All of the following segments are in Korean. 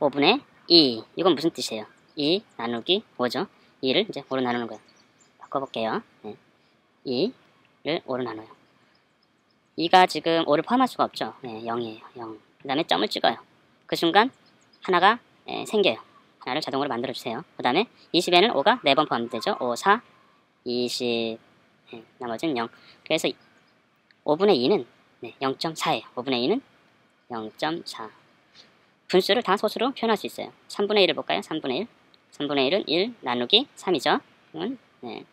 5분의 2. 이건 무슨 뜻이에요? 2 나누기 5죠. 2를 이제 5로 나누는 거예요. 바꿔볼게요. 네. 2를 5로 나눠요. 2가 지금 5를 포함할 수가 없죠. 네, 0이에요. 0. 그 다음에 점을 찍어요. 그 순간 하나가 예, 생겨요. 하나를 자동으로 만들어주세요. 그 다음에 20에는 5가 4번 포함되죠. 5, 4, 20, 예, 나머지는 0. 그래서 5분의 2는 네, 0.4예요. 5분의 2는 0.4. 분수를 다 소수로 표현할 수 있어요. 3분의 1을 볼까요? 3분의 1. 3분의 1은 1 나누기 3이죠. 그러면 네,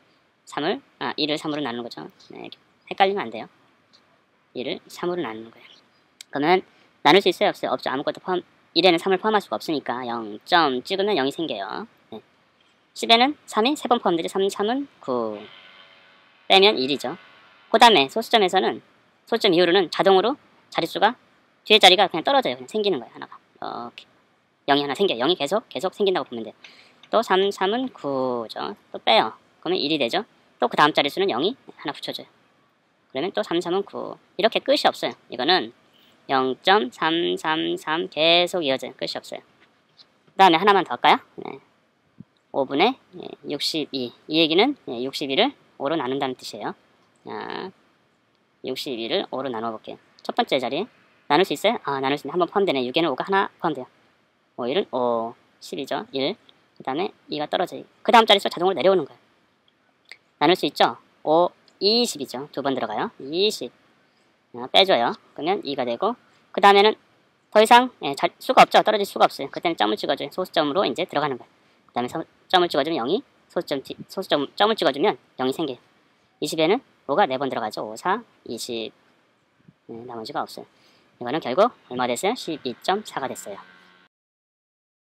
3을, 아, 1을 3으로 나누는 거죠. 네, 헷갈리면 안 돼요. 1을 3으로 나누는 거예요. 그러면 나눌 수 있어요? 없어요? 없죠. 아무것도 포함, 1에는 3을 포함할 수가 없으니까 0 점 찍으면 0이 생겨요. 네. 10에는 3이 3번 포함되죠. 3, 3은 9. 빼면 1이죠. 그 다음에 소수점에서는 소수점 이후로는 자동으로 자릿수가 뒤에 자리가 그냥 떨어져요. 그냥 생기는 거예요. 하나가. 이렇게. 0이 하나 생겨요. 0이 계속 계속 생긴다고 보면 돼요. 또 3, 3은 9죠. 또 빼요. 그러면 1이 되죠. 또 그 다음 자릿수는 0이 하나 붙여줘요. 그러면 또 3, 3은 9. 이렇게 끝이 없어요. 이거는 0.333 계속 이어져요. 끝이 없어요. 그 다음에 하나만 더 할까요? 네. 5분의 62. 이 얘기는 62를 5로 나눈다는 뜻이에요. 자, 62를 5로 나눠 볼게요. 첫 번째 자리 나눌 수 있어요? 아, 나눌 수 있네. 한번 포함되네. 6에는 5가 하나 포함돼요. 5, 1은 5, 10이죠. 1. 그 다음에 2가 떨어져요. 그 다음 자릿수 자동으로 내려오는 거예요. 나눌 수 있죠? 5, 20이죠. 두 번 들어가요. 20. 아, 빼줘요. 그러면 2가 되고 그 다음에는 더 이상 예, 자, 수가 없죠. 떨어질 수가 없어요. 그때는 점을 찍어줘요. 소수점으로 이제 들어가는 거예요. 그 다음에 점을 찍어주면 0이 소수점, 소수점 점을 찍어주면 0이 생겨요. 20에는 5가 4번 들어가죠. 5, 4, 20 네, 나머지가 없어요. 이거는 결국 얼마 됐어요? 12.4가 됐어요.